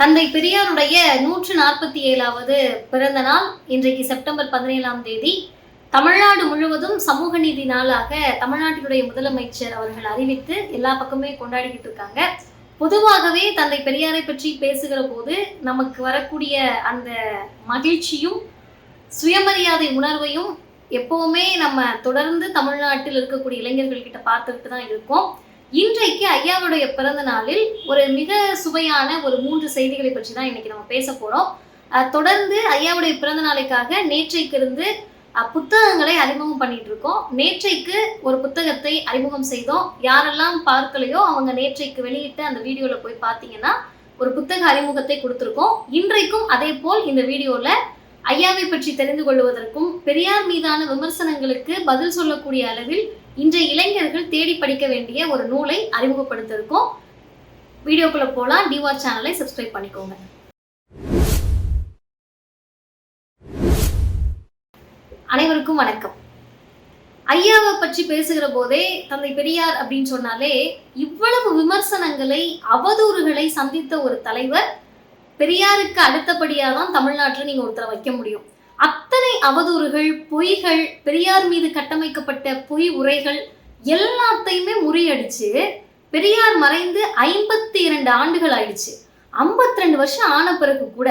தந்தை பெரியாருடைய நூற்று நாற்பத்தி ஏழாவது பிறந்த நாள் இன்றைக்கு செப்டம்பர் பதினேழாம் தேதி. தமிழ்நாடு முழுவதும் சமூக நீதி நாளாக தமிழ்நாட்டினுடைய முதலமைச்சர் அவர்கள் அறிவித்து எல்லா பக்கமே கொண்டாடிக்கிட்டு இருக்காங்க. பொதுவாகவே தந்தை பெரியாரை பற்றி பேசுகிற போது நமக்கு வரக்கூடிய அந்த மகிழ்ச்சியும் சுயமரியாதை உணர்வையும் எப்பவுமே நம்ம தொடர்ந்து தமிழ்நாட்டில் இருக்கக்கூடிய இளைஞர்கள் கிட்ட பார்த்துக்கிட்டு தான் இருக்கோம். இன்றைக்கு ஐயாவுடைய பிறந்த நாளில் ஒரு மிக சுவையான ஒரு மூன்று செய்திகளை பற்றி தான் இன்னைக்கு நம்ம பேச போறோம். தொடர்ந்து ஐயாவுடைய பிறந்த நாளைக்காக நேற்றைக்கு இருந்து புத்தகங்களை அறிமுகம் பண்ணிட்டு இருக்கோம். நேற்றைக்கு ஒரு புத்தகத்தை அறிமுகம் செய்தோம். யாரெல்லாம் பார்க்கலையோ அவங்க நேற்றைக்கு வெளியிட்ட அந்த வீடியோல போய் பார்த்தீங்கன்னா ஒரு புத்தக அறிமுகத்தை கொடுத்துருக்கோம். இன்றைக்கும் அதே போல் இந்த வீடியோல ஐயாவை பற்றி தெரிந்து கொள்வதற்கும் பெரியார் மீதான விமர்சனங்களுக்கு பதில் சொல்லக்கூடிய அளவில் இன்றைய இளைஞர்கள் தேடி படிக்க வேண்டிய ஒரு நூலை அறிமுகப்படுத்திருக்கோம் வீடியோக்குள்ள போலாம். டிவார் சேனலை சப்ஸ்கிரைப் பண்ணிக்கோங்க. அனைவருக்கும் வணக்கம். ஐயாவை பற்றி பேசுகிற போதே தந்தை பெரியார் அப்படின்னு சொன்னாலே இவ்வளவு விமர்சனங்களை அவதூறுகளை சந்தித்த ஒரு தலைவர் பெரியாருக்கு அடுத்தபடியாக தான் தமிழ்நாட்டில் நீங்கள் ஒருத்தரை வைக்க முடியும். அத்தனை அவதூறுகள் பொய்கள் பெரியார் மீது கட்டமைக்கப்பட்ட பொய் உரைகள் எல்லாத்தையுமே முறியடிச்சு பெரியார் மறைந்து ஐம்பத்தி இரண்டு ஆண்டுகள் ஆயிடுச்சு. 52 ரெண்டு வருஷம் ஆன பிறகு கூட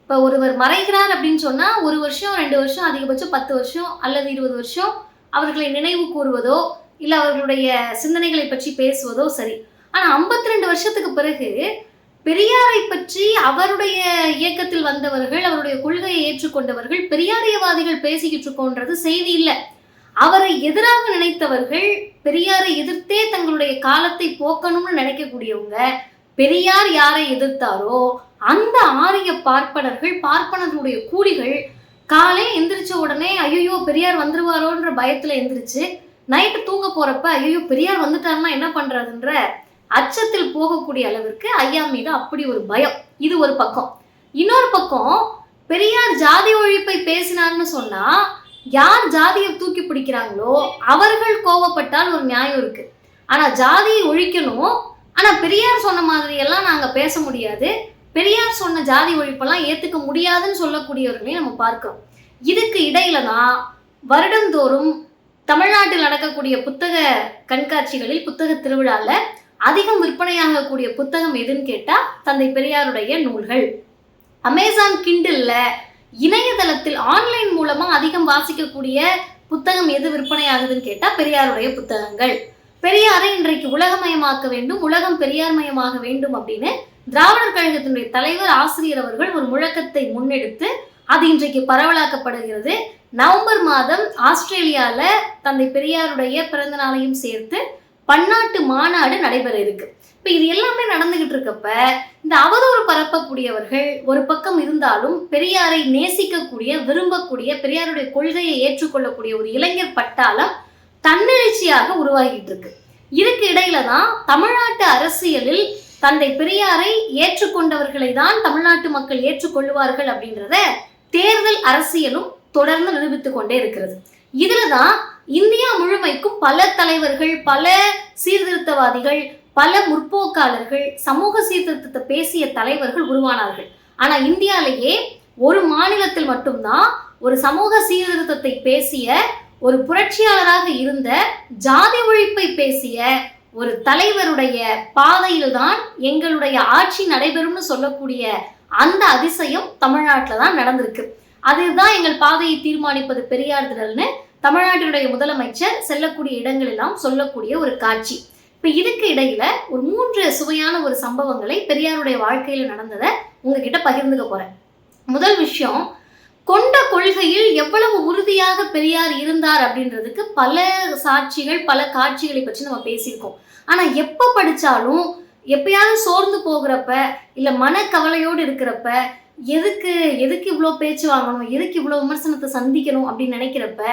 இப்போ ஒருவர் மறைகிறார் அப்படின்னு சொன்னால் ஒரு வருஷம் ரெண்டு வருஷம் அதிகபட்சம் பத்து வருஷம் அல்லது இருபது வருஷம் அவர்களை நினைவு கூறுவதோ இல்லை அவர்களுடைய சிந்தனைகளை பற்றி பேசுவதோ சரி. ஆனால் ஐம்பத்தி ரெண்டு வருஷத்துக்கு பிறகு பெரியாரை பற்றி அவருடைய இயக்கத்தில் வந்தவர்கள் அவருடைய கொள்கையை ஏற்றுக்கொண்டவர்கள் பெரியாரியவாதிகள் பேசிக்கிட்டு இருக்கோன்றது செய்தி இல்லை. அவரை எதிராக நினைத்தவர்கள் பெரியாரை எதிர்த்தே தங்களுடைய காலத்தை போக்கணும்னு நினைக்கக்கூடியவங்க பெரியார் யாரை எதிர்த்தாரோ அந்த ஆரிய பார்ப்பனர்கள் பார்ப்பனர்களுடைய கூலிகள் காலையில் எந்திரிச்ச உடனே ஐயோ பெரியார் வந்துருவாரோன்ற பயத்துல எந்திரிச்சு நைட்டு தூங்க போறப்ப ஐயோ பெரியார் வந்துட்டாருன்னா என்ன பண்றதுன்ற அச்சத்தில் போகக்கூடிய அளவிற்கு ஐயா மீது அப்படி ஒரு பயம். இது ஒரு பக்கம். இன்னொரு பக்கம் பெரியார் ஜாதி ஒழிப்பை பேசினார்னு சொன்னா யார் ஜாதியை தூக்கி பிடிக்கிறாங்களோ அவர்கள் கோவப்பட்டால் ஒரு நியாயம் இருக்கு. ஆனா ஜாதியை ஒழிக்கணும். ஆனா பெரியார் சொன்ன மாதிரி எல்லாம் நாங்க பேச முடியாது. பெரியார் சொன்ன ஜாதி ஒழிப்பெல்லாம் ஏத்துக்க முடியாதுன்னு சொல்லக்கூடியவர்களையும் நம்ம பார்க்கிறோம். இதுக்கு இடையில தான் வருடந்தோறும் தமிழ்நாட்டில் நடக்கக்கூடிய புத்தக கண்காட்சிகளில் புத்தக திருவிழாவில் அதிகம் விற்பனையாகக்கூடிய புத்தகம் எதுன்னு கேட்டால் தந்தை பெரியாருடைய நூல்கள். அமேசான் கிண்டில்ல இணையதளத்தில் ஆன்லைன் மூலமாக அதிகம் வாசிக்கக்கூடிய புத்தகம் எது விற்பனையாகுதுன்னு கேட்டால் பெரியாருடைய புத்தகங்கள். பெரியாரை இன்றைக்கு உலகமயமாக்க வேண்டும் உலகம் பெரியார்மயமாக வேண்டும் அப்படின்னு திராவிடர் கழகத்தினுடைய தலைவர் ஆசிரியர் அவர்கள் ஒரு முழக்கத்தை முன்னெடுத்து அது இன்றைக்கு பரவலாக்கப்படுகிறது. நவம்பர் மாதம் ஆஸ்திரேலியாவில் தந்தை பெரியாருடைய பிறந்த நாளையும் சேர்த்து பன்னாட்டு மாநாடு நடைபெற இருக்கு. இப்ப இது எல்லாமே நடந்துகிட்டு இருக்கப்ப இந்த அவதூறு பரப்பக்கூடியவர்கள் ஒரு பக்கம் இருந்தாலும் பெரியாரை நேசிக்கக்கூடிய விரும்பக்கூடிய பெரியாருடைய கொள்கையை ஏற்றுக்கொள்ளக்கூடிய ஒரு இளைஞர் பட்டாளம் தன்னெழுச்சியாக உருவாகிட்டு இருக்கு. இதுக்கு இடையில தான் தமிழ்நாட்டு அரசியலில் தந்தை பெரியாரை ஏற்றுக்கொண்டவர்களை தான் தமிழ்நாட்டு மக்கள் ஏற்றுக்கொள்வார்கள் அப்படின்றத தேர்தல் அரசியலும் தொடர்ந்து நிரூபித்துக் கொண்டே இருக்கிறது. இதுல தான் இந்தியா முழுமைக்கும் பல தலைவர்கள் பல சீர்திருத்தவாதிகள் பல முற்போக்காளர்கள் சமூக சீர்திருத்தத்தை பேசிய தலைவர்கள் உருவானார்கள். ஆனா இந்தியாலேயே ஒரு மாநிலத்தில் மட்டும்தான் ஒரு சமூக சீர்திருத்தத்தை பேசிய ஒரு புரட்சியாளராக இருந்த ஜாதி ஒழிப்பை பேசிய ஒரு தலைவருடைய பாதையில் தான் எங்களுடைய ஆட்சி நடைபெறும்னு சொல்லக்கூடிய அந்த அதிசயம் தமிழ்நாட்டில் தான் நடந்திருக்கு. அதுதான் எங்கள் பாதையை தீர்மானிப்பது பெரியார் திடல்னு தமிழ்நாட்டினுடைய முதலமைச்சர் செல்லக்கூடிய இடங்களெல்லாம் சொல்லக்கூடிய ஒரு காட்சி. இப்ப இதுக்கு இடையில ஒரு மூன்று சுவையான ஒரு சம்பவங்களை பெரியாருடைய வாழ்க்கையில நடந்ததை உங்ககிட்ட பகிர்ந்துக்க போறேன். முதல் விஷயம் கொண்ட கொள்கையில் எவ்வளவு உறுதியாக பெரியார் இருந்தார் அப்படின்றதுக்கு பல சாட்சிகள் பல காட்சிகளை பற்றி நம்ம பேசியிருக்கோம். ஆனா எப்ப படிச்சாலும் எப்பயாவது சோர்ந்து போகிறப்ப இல்ல மனக்கவலையோடு இருக்கிறப்ப எதுக்கு எதுக்கு இவ்வளோ பேச்சு வாங்கணும் எதுக்கு இவ்வளோ விமர்சனத்தை சந்திக்கணும் அப்படின்னு நினைக்கிறப்ப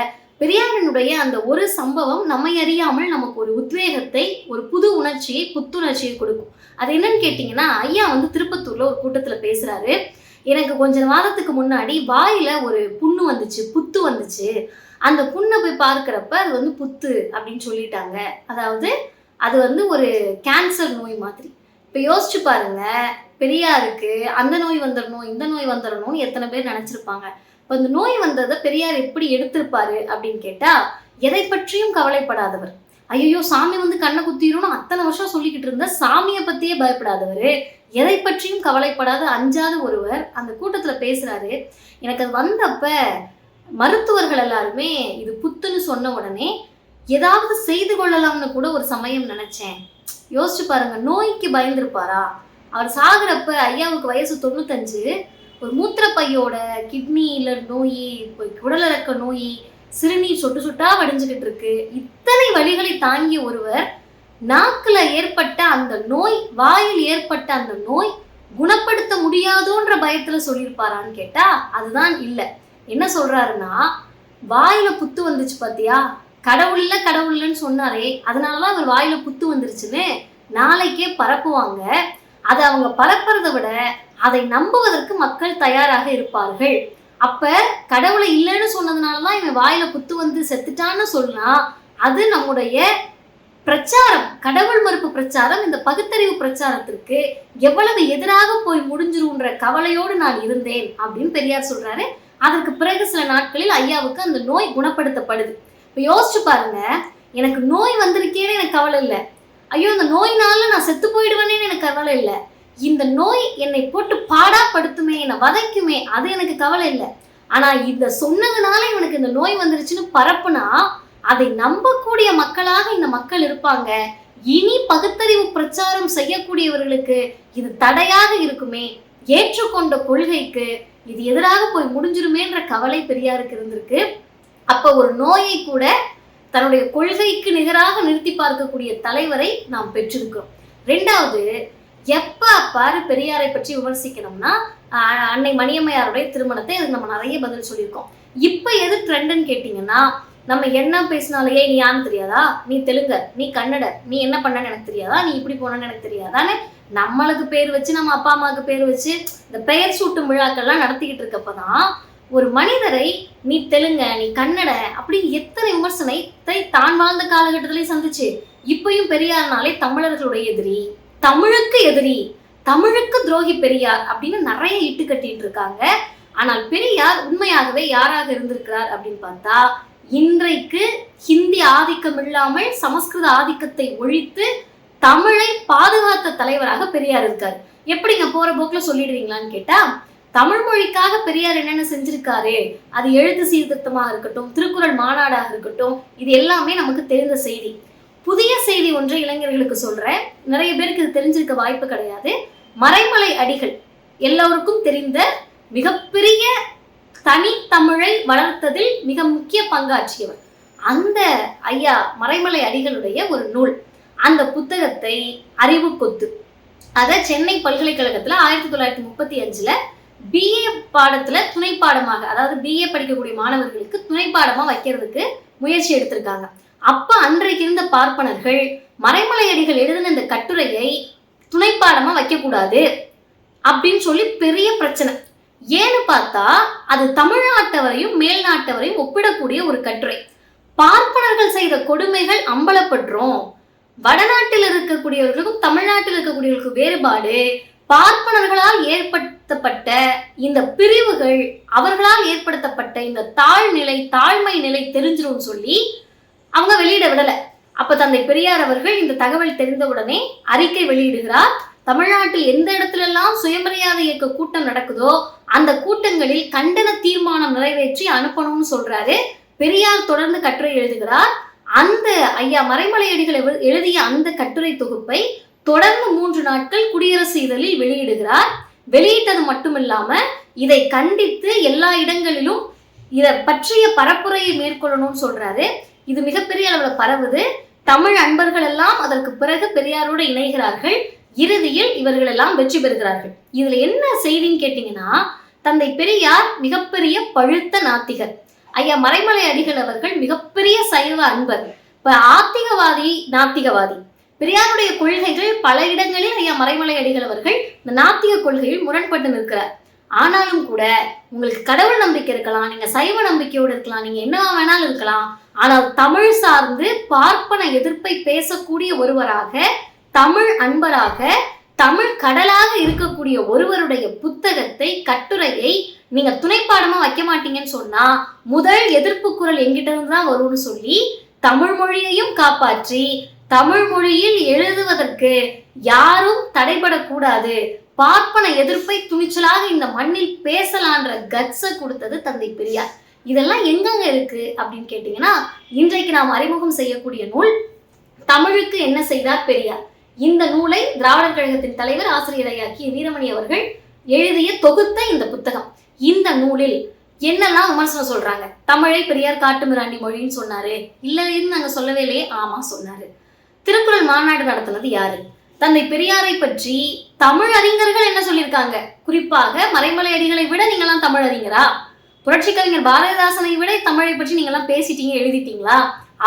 பெரியாரினுடைய அந்த ஒரு சம்பவம் நம்மை அறியாமல் நமக்கு ஒரு உத்வேகத்தை ஒரு புது உணர்ச்சியை புத்துணர்ச்சியை கொடுக்கும். அது என்னன்னு கேட்டிங்கன்னா ஐயா வந்து திருப்பத்தூர்ல ஒரு கூட்டத்தில் பேசுறாரு. எனக்கு கொஞ்ச மாதத்துக்கு முன்னாடி வாயில ஒரு புண்ணு வந்துச்சு புத்து வந்துச்சு. அந்த புண்ணை போய் பார்க்குறப்ப அது வந்து புத்து அப்படின்னு சொல்லிட்டாங்க. அதாவது அது வந்து ஒரு கேன்சர் நோய் மாதிரி. இப்போ யோசிச்சு பாருங்க பெரியாருக்கு அந்த நோய் வந்துடணும் இந்த நோய் வந்துடணும்னு எத்தனை பேர் நினச்சிருப்பாங்க. இப்போ இந்த நோய் வந்ததை பெரியார் எப்படி எடுத்திருப்பாரு அப்படின்னு கேட்டால் எதை பற்றியும் கவலைப்படாதவர். ஐயோ சாமி வந்து கண்ணை குத்திரும்னு அத்தனை வருஷம் சொல்லிக்கிட்டு இருந்த சாமியை பற்றியே பயப்படாதவர். எதை பற்றியும் கவலைப்படாத அஞ்சாத ஒருவர் அந்த கூட்டத்தில் பேசுகிறாரு எனக்கு அது வந்தப்ப மருத்துவர்கள் எல்லாருமே இது புத்துன்னு சொன்ன உடனே ஏதாவது செய்து கொள்ளலாம்னு கூட ஒரு சமயம் நினச்சேன். யோசிச்சு பாருங்க நோய்க்கு பயந்துருப்பாரா? அவர் சாகுறப்ப ஐயாவுக்கு வயசு தொண்ணூத்தஞ்சு ஒரு மூத்திரப்பையோட கிட்னியில நோய் இப்போ குடலிறக்க நோய் சிறுநீர் சொட்டு சொட்டா வடிஞ்சுக்கிட்டு இருக்கு. இத்தனை வழிகளை தாங்கிய ஒருவர் நாக்குல ஏற்பட்ட அந்த நோய் வாயில் ஏற்பட்ட அந்த நோய் குணப்படுத்த முடியாதோன்ற பயத்துல சொல்லியிருப்பாரான்னு கேட்டா அதுதான் இல்ல. என்ன சொல்றாருன்னா வாயில புத்து வந்துச்சு பாத்தியா? கடவுள் இல்ல கடவுள் இல்லைன்னு சொன்னாரே அதனாலதான் அவர் வாயில புத்து வந்துருச்சுன்னு நாளைக்கே பரப்புவாங்க. அதை அவங்க பரப்புறதை விட அதை நம்புவதற்கு மக்கள் தயாராக இருப்பார்கள். அப்ப கடவுளை இல்லைன்னு சொன்னதுனாலதான் இவன் வாயில குத்து வந்து செத்துட்டான்னு சொன்னா அது நம்முடைய பிரச்சாரம் கடவுள் மறுப்பு பிரச்சாரம் இந்த பகுத்தறிவு பிரச்சாரத்திற்கு எவ்வளவு எதிராக போய் முடிஞ்சிருன்ற கவலையோடு நான் இருந்தேன் அப்படின்னு பெரியார் சொல்றாரு. அதற்கு பிறகு சில நாட்களில் ஐயாவுக்கு அந்த நோய் குணப்படுத்தப்படுது. இப்போ யோசிச்சு பாருங்க எனக்கு நோய் வந்திருக்கேன்னு எனக்கு கவலை இல்லை. ஐயோ இந்த நோயினால நான் செத்து போயிடுவேனேன்னு எனக்கு கவலை இல்லை. இந்த நோய் என்னை போட்டு பாடாப்படுத்துமே என்னை வதைக்குமே அது எனக்கு கவலை இல்லை. ஆனா இத சொன்னதுனால இவனுக்கு இந்த நோய் வந்துருச்சுன்னு பரப்புனா அதை நம்பக்கூடிய மக்களாக இந்த மக்கள் இருப்பாங்க. இனி பகுத்தறிவு பிரச்சாரம் செய்யக்கூடியவர்களுக்கு இது தடையாக இருக்குமே. ஏற்றுக்கொண்ட கொள்கைக்கு இது எதிராக போய் முடிஞ்சிருமேன்ற கவலை பெரியாருக்கு இருந்திருக்கு. அப்ப ஒரு நோயை கூட தன்னுடைய கொள்கைக்கு நிகராக நிறுத்தி பார்க்கக்கூடிய தலைவரை நாம் பெற்றிருக்கிறோம். ரெண்டாவது எப்ப பாரு பெரியாரை பற்றி விமர்சிக்கணும்னா அன்னை மணியம்மையாருடைய திருமணத்தை அதுக்கு நம்ம நிறைய பதில் சொல்லியிருக்கோம். இப்ப எது ட்ரெண்டுன்னு கேட்டிங்கன்னா நம்ம என்ன பேசினாலேயே நீ யான்னு தெரியாதா? நீ தெலுங்கர் நீ கன்னடர் நீ என்ன பண்ணன்னு எனக்கு தெரியாதா? நீ இப்படி போனன்னு எனக்கு தெரியாதான்னு நம்மளுக்கு பேர் வச்சு நம்ம அப்பா அம்மாவுக்கு பேர் வச்சு இந்த பெயர் சூட்டும் விழாக்கள்லாம் நடத்திக்கிட்டு இருக்கப்பதான் ஒரு மனிதரை நீ தெலுங்க நீ கன்னட அப்படின்னு எத்தனை விமர்சனத்தை தான் வாழ்ந்த காலகட்டத்திலே சந்திச்சு இப்பயும் பெரியார்னாலே தமிழர்களுடைய எதிரி. தமிழுக்கு எதிரி தமிழுக்கு துரோகி பெரியார் அப்படின்னு நிறைய இட்டு கட்டிட்டு இருக்காங்க. ஆனால் பெரியார் உண்மையாகவே யாராக இருந்திருக்கிறார் அப்படின்னு பார்த்தா இன்றைக்கு ஹிந்தி ஆதிக்கம் இல்லாமல் சமஸ்கிருத ஆதிக்கத்தை ஒழித்து தமிழை பாதுகாத்த தலைவராக பெரியார் இருக்கார். எப்படிங்க போற போக்குல சொல்லிடுவீங்களான்னு கேட்டா தமிழ் மொழிக்காக பெரியார் என்னென்ன செஞ்சிருக்காரு? அது எழுத்து சீர்திருத்தமாக இருக்கட்டும் திருக்குறள் மாநாடாக இருக்கட்டும் இது எல்லாமே நமக்கு தெரிந்த செய்தி. புதிய செய்தி ஒன்றை இளைஞர்களுக்கு சொல்றேன். நிறைய பேருக்கு இது தெரிஞ்சிருக்க வாய்ப்பு கிடையாது. மறைமலை அடிகள் எல்லோருக்கும் தெரிந்த மிகப்பெரிய தனித்தமிழை வளர்த்ததில் மிக முக்கிய பங்காற்றியவர். அந்த ஐயா மறைமலை அடிகளுடைய ஒரு நூல். அந்த புத்தகத்தை அறிவு கொத்து. அதை சென்னை பல்கலைக்கழகத்தில் ஆயிரத்தி தொள்ளாயிரத்தி முப்பத்தி அஞ்சில் பிஏ பாடத்தில் துணை பாடமாக அதாவது பிஏ படிக்கக்கூடிய மாணவர்களுக்கு துணை பாடமாக வைக்கிறதுக்கு முயற்சி எடுத்திருக்காங்க. அப்ப அன்றைக்கு இருந்த பார்ப்பனர்கள் மறைமலையடிகள் எழுதின இந்த கட்டுரையை துணைப்பாடமா வைக்கக்கூடாது அப்படின்னு சொல்லி பெரிய பிரச்சனை. ஏன்னு பார்த்தா அது தமிழ்நாட்டவரையும் மேல் நாட்டவரையும் ஒப்பிடக்கூடிய ஒரு கட்டுரை. பார்ப்பனர்கள் செய்த கொடுமைகள் அம்பலப்படுறோம். வடநாட்டில் இருக்கக்கூடியவர்களுக்கும் தமிழ்நாட்டில் இருக்கக்கூடியவர்களுக்கும் வேறுபாடு. பார்ப்பனர்களால் ஏற்படுத்தப்பட்ட இந்த பிரிவுகள் அவர்களால் ஏற்படுத்தப்பட்ட இந்த தாழ்நிலை தாழ்மை நிலை தெரிஞ்சிடும் சொல்லி அவங்க வெளியிட விடல. அப்ப தந்தை பெரியார் அவர்கள் இந்த தகவல் தெரிந்தவுடனே அறிக்கை வெளியிடுகிறார். தமிழ்நாட்டில் எந்த இடத்துலலாம் சுயமரியாதை இயக்க கூட்டம் நடக்குதோ அந்த கூட்டங்களில் கண்டன தீர்மானம் நிறைவேற்றி அனுப்பணும்னு சொல்றாரு. பெரியார் தொடர்ந்து கட்டுரை எழுதுகிறார். அந்த ஐயா மறைமலையடிகள் எழு- எழுதிய அந்த கட்டுரை தொகுப்பை தொடர்ந்து மூன்று நாட்கள் குடியரசு இதழில் வெளியிடுகிறார். வெளியிட்டது மட்டுமில்லாம இதை கண்டித்து எல்லா இடங்களிலும் இதை பற்றிய பரப்புரையை மேற்கொள்ளணும்னு சொல்றாரு. இது மிகப்பெரிய அளவில் பரவுது. தமிழ் அன்பர்கள் எல்லாம் அதற்கு பிறகு பெரியாரோடு இணைகிறார்கள். இறுதியில் இவர்கள் எல்லாம் வெற்றி பெறுகிறார்கள். இதுல என்ன செய்தின்னு கேட்டீங்கன்னா தந்தை பெரியார் மிகப்பெரிய பழுத்த நாத்திகர். ஐயா மறைமலை அடிகள் அவர்கள் மிகப்பெரிய சைவ அன்பர். இப்ப ஆத்திகவாதி நாத்திகவாதி. பெரியாருடைய கொள்கைகள் பல இடங்களில் ஐயா மறைமலை அடிகள் அவர்கள் இந்த நாத்திக கொள்கையில் முரண்பட்டு நிற்கிறார். ஆனாலும் கூட உங்களுக்கு கடவுள் நம்பிக்கை இருக்கலாம் நீங்க சைவ நம்பிக்கையோடு இருக்கலாம் நீங்க என்னவா வேணாலும் இருக்கலாம். ஆனால் தமிழ் சார்ந்து பார்ப்பன எதிர்ப்பை பேசக்கூடிய ஒருவராக தமிழ் அன்பராக தமிழ் கடலாக இருக்கக்கூடிய ஒருவருடைய புத்தகத்தை கட்டுரையை நீங்க துணைப்பாடமா வைக்க மாட்டீங்கன்னு சொன்னா முதல் எதிர்ப்பு குரல் எங்கிட்ட இருந்து தான் வரும்னு சொல்லி தமிழ் மொழியையும் காப்பாற்றி தமிழ் மொழியில் எழுதுவதற்கு யாரும் தடைபடக்கூடாது. பார்ப்பன எதிர்ப்பை துணிச்சலாக இந்த மண்ணில் பேசலான்ற கட்ஸை கொடுத்தது தந்தை பெரியார். இதெல்லாம் எங்கெங்க இருக்கு அப்படின்னு கேட்டீங்கன்னா இன்றைக்கு நாம் அறிமுகம் செய்யக்கூடிய நூல் தமிழுக்கு என்ன செய்தார் பெரியார். இந்த நூலை திராவிடர் கழகத்தின் தலைவர் ஆசிரியர் ஐயாக்கிய வீரமணி அவர்கள் எழுதிய தொகுத்த இந்த புத்தகம். இந்த நூலில் என்னெல்லாம் விமர்சனம் சொல்றாங்க? தமிழை பெரியார் காட்டுமிராண்டி மொழின்னு சொன்னாரு. இல்லைன்னு நாங்க சொல்லவே இல்லையே. ஆமா சொன்னாரு. திருக்குறள் மாநாடு நடத்துனது யாரு? தந்தை பெரியாரை பற்றி தமிழ் அறிஞர்கள் என்ன சொல்லியிருக்காங்க? குறிப்பாக மறைமலை அடிகளை விட நீங்களாம் தமிழ் அறிஞரா? புரட்சி கவிஞர் பாரதிதாசனை விட தமிழை பற்றி நீங்களாம் பேசிட்டீங்க எழுதிட்டீங்களா?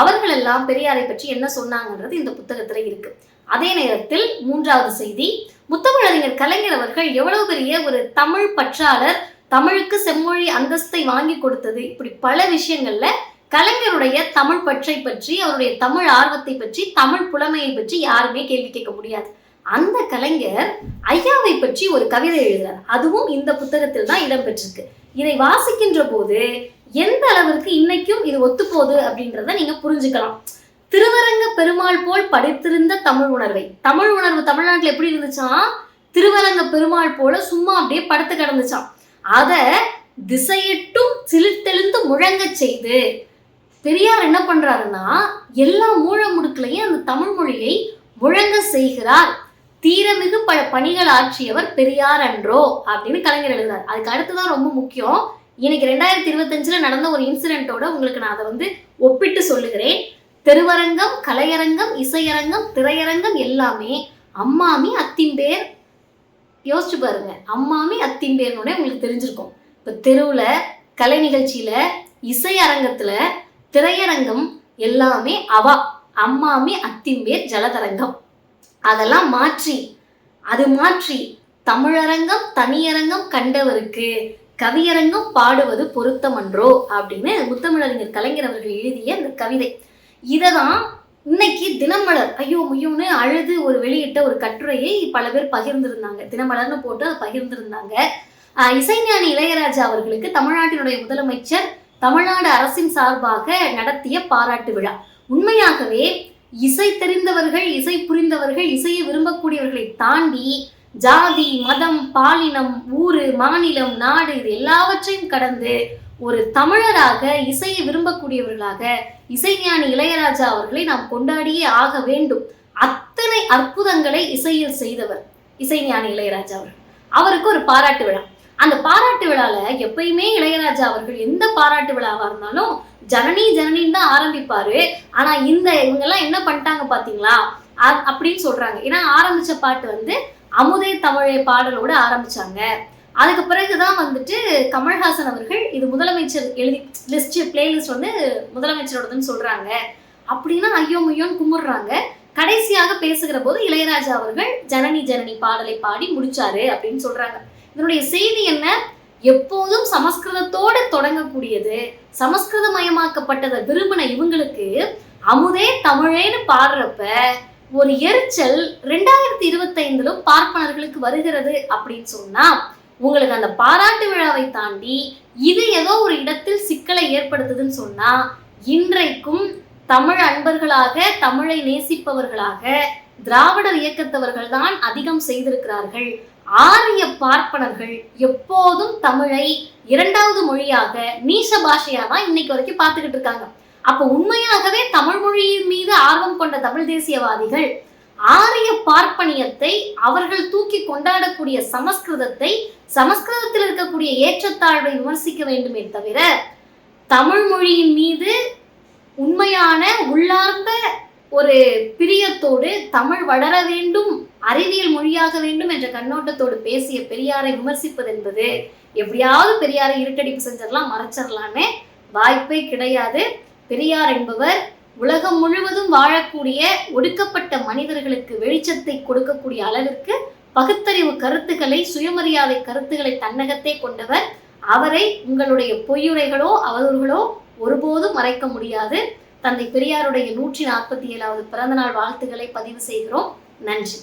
அவர்கள் எல்லாம் பெரியாரை பற்றி என்ன சொன்னாங்கன்றது இந்த புத்தகத்துல இருக்கு. அதே நேரத்தில் மூன்றாவது செய்தி முத்தமிழறிஞர் கலைஞர் அவர்கள் எவ்வளவு பெரிய ஒரு தமிழ் பற்றாளர் தமிழுக்கு செம்மொழி அந்தஸ்தை வாங்கி கொடுத்தது இப்படி பல விஷயங்கள்ல கலைஞருடைய தமிழ் பற்றை பற்றி அவருடைய தமிழ் ஆர்வத்தை பற்றி தமிழ் புலமையை பற்றி யாருமே கேள்வி கேட்க முடியாது. அந்த கலைஞர் ஐயாவை பற்றி ஒரு கவிதை எழுதுறார். அதுவும் இந்த புத்தகத்தில் தான் இடம்பெற்றிருக்கு. இதை வாசிக்கின்ற போது எந்த அளவிற்கு இன்னைக்கும் இது ஒத்துப்போகுது அப்படின்றத நீங்க புரிஞ்சுக்கலாம். திருவரங்க பெருமாள் போல் படித்திருந்த தமிழ் உணர்வை. தமிழ் உணர்வு தமிழ்நாட்டில் எப்படி இருந்துச்சான் திருவரங்க பெருமாள் போல சும்மா அப்படியே படுத்து கிடந்துச்சான் அதை திசையிட்டும் சிலிர்த்தெழுந்து முழங்கச் செய்து பெரியார் என்ன பண்றாருன்னா எல்லா மூல முடுக்களையும் அந்த தமிழ் மொழியை முழங்க செய்கிறார். தீரமிகு பல பணிகள் ஆற்றியவர் பெரியார் அன்றோ அப்படின்னு கலைஞர் எழுதுறாரு. அதுக்கு அடுத்துதான் ரொம்ப முக்கியம். இன்னைக்கு ரெண்டாயிரத்தி இருபத்தஞ்சுல நடந்த ஒரு இன்சிடென்ட்டோட உங்களுக்கு நான் அதை வந்து ஒப்பிட்டு சொல்லுகிறேன். தெருவரங்கம் கலையரங்கம் இசையரங்கம் திரையரங்கம் எல்லாமே அம்மாமி அத்திம்பேர் யோசிச்சு பாருங்க. அம்மாமி அத்திம்பேர்னோட உங்களுக்கு தெரிஞ்சிருக்கும். இப்போ தெருவில் கலை நிகழ்ச்சியில இசை திரையரங்கம் எல்லாமே அவா அம்மாமி அத்திம்பேர் ஜலதரங்கம். அதெல்லாம் மாற்றி அது மாற்றி தமிழரங்கம் தனியரங்கம் கண்டவருக்கு கவியரங்கம் பாடுவது பொருத்தமன்றோ அப்படின்னு முத்தமிழறிஞர் கலைஞர் அவர்கள் எழுதிய அந்த கவிதை. இதை தான் இன்னைக்கு தினமலர். ஐயோ முய்யோன்னு அழுது ஒரு வெளியிட்ட ஒரு கட்டுரையை பல பேர் பகிர்ந்திருந்தாங்க. தினமலர்னு போட்டு அதை பகிர்ந்திருந்தாங்க. இசைஞானி இளையராஜா அவர்களுக்கு தமிழ்நாட்டினுடைய முதலமைச்சர் தமிழ்நாடு அரசின் சார்பாக நடத்திய பாராட்டு விழா. உண்மையாகவே இசை தெரிந்தவர்கள் இசை புரிந்தவர்கள் இசையை விரும்பக்கூடியவர்களை தாண்டி ஜாதி மதம் பாலினம் ஊரு மாநிலம் நாடு இது எல்லாவற்றையும் கடந்து ஒரு தமிழராக இசையை விரும்பக்கூடியவர்களாக இசைஞானி இளையராஜா அவர்களை நாம் கொண்டாடியே ஆக வேண்டும். அத்தனை அற்புதங்களை இசையில் செய்தவர் இசைஞானி இளையராஜா அவர்கள். அவருக்கு ஒரு பாராட்டு விழா. அந்த பாராட்டு விழால எப்பயுமே இளையராஜா அவர்கள் எந்த பாராட்டு விழாவா இருந்தாலும் ஜனனி ஜனனின்னு தான் ஆரம்பிப்பாரு. ஆனா இந்த இவங்க எல்லாம் என்ன பண்ணிட்டாங்க பாத்தீங்களா? அப்படின்னு சொல்றாங்க. ஏன்னா ஆரம்பிச்ச பாட்டு வந்து அமுதே தமிழே பாடலோட ஆரம்பிச்சாங்க. அதுக்கு பிறகுதான் வந்துட்டு கமல்ஹாசன் அவர்கள் இது முதலமைச்சர் எழுதி லிஸ்ட் பிளேலிஸ்ட் வந்து முதலமைச்சரோடதுன்னு சொல்றாங்க. அப்படின்னா ஐயோ முய்யோன்னு கும்பிடுறாங்க. கடைசியாக பேசுகிற போது இளையராஜா அவர்கள் ஜனனி ஜனனி பாடலை பாடி முடிச்சாரு அப்படின்னு சொல்றாங்க. இதனுடைய செய்தி என்ன? எப்போதும் சமஸ்கிருதத்தோட தொடங்கக்கூடியது. சமஸ்கிருதமயமாக்கப்பட்டதை விரும்பின இவங்களுக்கு அமுதே தமிழேன்னு பாடுறப்ப ஒரு எரிச்சல் ரெண்டாயிரத்தி இருபத்தைந்திலும் பார்ப்பனர்களுக்கு வருகிறது அப்படின்னு சொன்னா உங்களுக்கு அந்த பாராட்டு விழாவை தாண்டி இது ஏதோ ஒரு இடத்தில் சிக்கலை ஏற்படுத்துதுன்னு சொன்னா இன்றைக்கும் தமிழ் அன்பர்களாக தமிழை நேசிப்பவர்களாக திராவிடர் இயக்கத்தவர்கள் தான் அதிகம் செய்திருக்கிறார்கள். ஆரிய பார்ப்பனர்கள் எப்போதும் தமிழை இரண்டாவது மொழியாக நீச பாஷையா தான் இன்னைக்கு வரைக்கும் பார்த்துக்கிட்டு இருக்காங்க. அப்ப உண்மையாகவே தமிழ் மொழியின் மீது ஆர்வம் கொண்ட தமிழ் தேசியவாதிகள் ஆரிய பார்ப்பனியத்தை அவர்கள் தூக்கி கொண்டாடக்கூடிய சமஸ்கிருதத்தை சமஸ்கிருதத்தில் இருக்கக்கூடிய ஏற்றத்தாழ்வை விமர்சிக்க வேண்டுமே தவிர தமிழ் மொழியின் மீது உண்மையான உள்ளார்ந்த ஒரு பிரியத்தோடு தமிழ் வளர வேண்டும் அறிவியல் மொழியாக வேண்டும் என்ற கண்ணோட்டத்தோடு பேசிய பெரியாரை விமர்சிப்பது என்பது எப்படியாவது பெரியாரை இருட்டடிப்பு செஞ்சிடலாம் மறைச்சிடலான்னு வாய்ப்பே கிடையாது. பெரியார் என்பவர் உலகம் முழுவதும் வாழக்கூடிய ஒடுக்கப்பட்ட மனிதர்களுக்கு வெளிச்சத்தை கொடுக்கக்கூடிய அளவிற்கு பகுத்தறிவு கருத்துக்களை சுயமரியாதை கருத்துக்களை தன்னகத்தே கொண்டவர். அவரை உங்களுடைய பொய்யுரைகளோ அவதூறுகளோ ஒருபோதும் மறைக்க முடியாது. தந்தை பெரியாருடைய நூற்றி நாற்பத்தி ஏழாவது பிறந்தநாள் வாழ்த்துக்களை பதிவு செய்கிறோம். நன்றி.